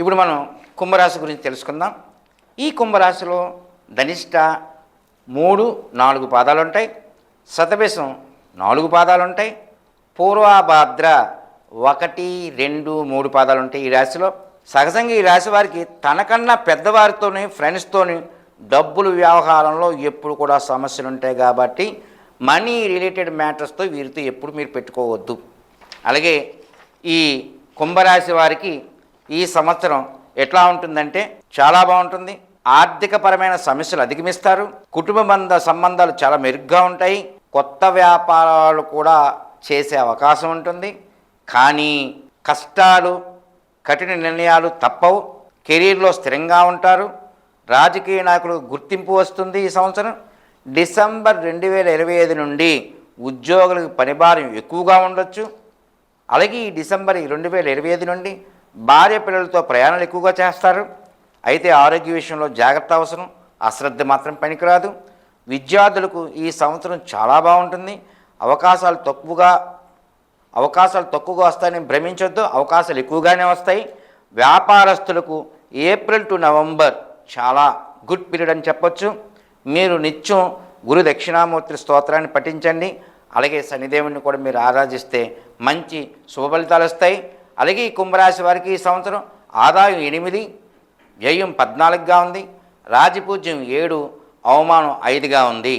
ఇప్పుడు మనం కుంభరాశి గురించి తెలుసుకుందాం. ఈ కుంభరాశిలో ధనిష్ట మూడు నాలుగు పాదాలు ఉంటాయి శతభిషం నాలుగు పాదాలు ఉంటాయి పూర్వాభాద్ర ఒకటి రెండు మూడు పాదాలు ఉంటాయి ఈ రాశిలో. సహజంగా ఈ రాశి వారికి తనకన్నా పెద్దవారితోని ఫ్రెండ్స్తోని డబ్బులు వ్యవహారంలో ఎప్పుడు కూడా సమస్యలు ఉంటాయి కాబట్టి మనీ రిలేటెడ్ మ్యాటర్స్తో వీరితో ఎప్పుడు మీరు పెట్టుకోవద్దు. అలాగే ఈ కుంభరాశి వారికి ఈ సంవత్సరం ఎట్లా ఉంటుందంటే చాలా బాగుంటుంది. ఆర్థికపరమైన సమస్యలు అధిగమిస్తారు. కుటుంబ సంబంధాలు చాలా మెరుగ్గా ఉంటాయి. కొత్త వ్యాపారాలు కూడా చేసే అవకాశం ఉంటుంది. కానీ కష్టాలు కఠిన నిర్ణయాలు తప్పవు. కెరీర్లో స్థిరంగా ఉంటారు. రాజకీయ నాయకులకు గుర్తింపు వస్తుంది ఈ సంవత్సరం. డిసెంబర్ రెండు వేల ఇరవై ఐదు నుండి ఉద్యోగులకు పనిభారం ఎక్కువగా ఉండొచ్చు. అలాగే ఈ డిసెంబర్ రెండు వేల ఇరవై ఐదు నుండి భార్య పిల్లలతో ప్రయాణాలు ఎక్కువగా చేస్తారు. అయితే ఆరోగ్య విషయంలో జాగ్రత్త అవసరం. అశ్రద్ధ మాత్రం పనికిరాదు. విద్యార్థులకు ఈ సంవత్సరం చాలా బాగుంటుంది. అవకాశాలు తక్కువగా అవకాశాలు తక్కువగా వస్తాయని భ్రమించొద్దు. అవకాశాలు ఎక్కువగానే వస్తాయి. వ్యాపారస్తులకు ఏప్రిల్ టు నవంబర్ చాలా గుడ్ పీరియడ్ అని చెప్పొచ్చు. మీరు నిత్యం గురు దక్షిణామూర్తి స్తోత్రాన్ని పఠించండి. అలాగే శనిదేవుని కూడా మీరు ఆరాధిస్తే మంచి శుభ ఫలితాలు వస్తాయి. అలాగే ఈ కుంభరాశి వారికి ఈ సంవత్సరం ఆదాయం ఎనిమిది వ్యయం పద్నాలుగుగా ఉంది రాజపూజ్యం ఏడు అవమానం ఐదుగా ఉంది.